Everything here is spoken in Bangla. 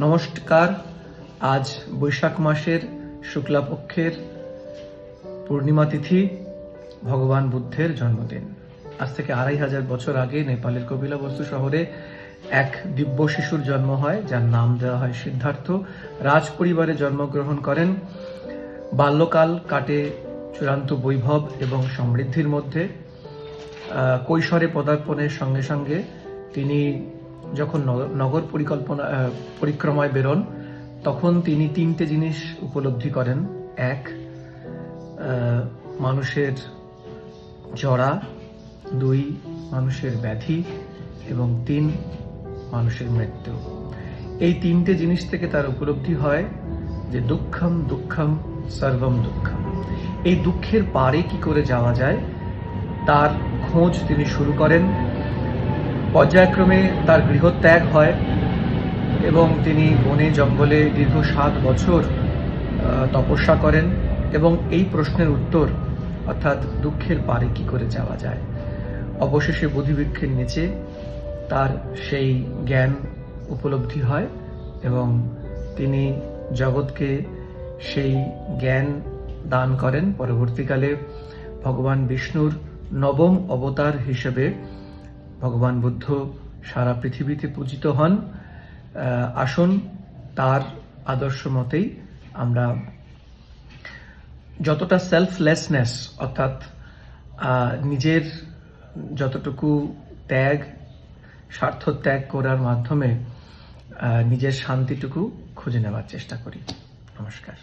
নমস্কার। আজ বৈশাখ মাসের শুক্লাপক্ষের পূর্ণিমা তিথি, ভগবান বুদ্ধের জন্মদিন। আজ থেকে আড়াই হাজার বছর আগে নেপালের কপিলাবস্তু শহরে এক দিব্য শিশুর জন্ম হয়, যার নাম দেওয়া হয় সিদ্ধার্থ। রাজ পরিবারে জন্মগ্রহণ করেন। বাল্যকাল কাটে চূড়ান্ত বৈভব এবং সমৃদ্ধির মধ্যে। কৈশোরে পদার্পণের সঙ্গে সঙ্গে তিনি যখন নগ- নগর পরিকল্পনা পরিক্রমায় বেরোন, তখন তিনি তিনটে জিনিস উপলব্ধি করেন। এক মানুষের জড়া দুই, মানুষের ব্যাধি, এবং তিন, মানুষের মৃত্যু। এই তিনটে জিনিস থেকে তার উপলব্ধি হয় যে দুঃখম দুঃখম, সর্বম দুঃখম। এই দুঃখের পারে কি করে যাওয়া যায়, তার খোঁজ তিনি শুরু করেন। পর্যায়ক্রমে তার গৃহত্যাগ হয় এবং তিনি বনে জঙ্গলে দীর্ঘ সাত বছর তপস্যা করেন এবং এই প্রশ্নের উত্তর, অর্থাৎ দুঃখের পারে কি করে যাওয়া যায়? অবশেষে বোধিবৃক্ষের নিচে তার সেই জ্ঞান উপলব্ধি হয় এবং তিনি জগৎকে সেই জ্ঞান দান করেন। পরবর্তীকালে ভগবান বিষ্ণুর নবম অবতার হিসেবে ভগবান বুদ্ধ সারা পৃথিবীতে পূজিত হন। আসুন তার আদর্শ মতেই আমরা যতটা সেলফলেসনেস অর্থাৎ নিজের যতটুকু ত্যাগ, স্বার্থ ত্যাগ করার মাধ্যমে নিজের শান্তিটুকু খুঁজে নেওয়ার চেষ্টা করি। নমস্কার।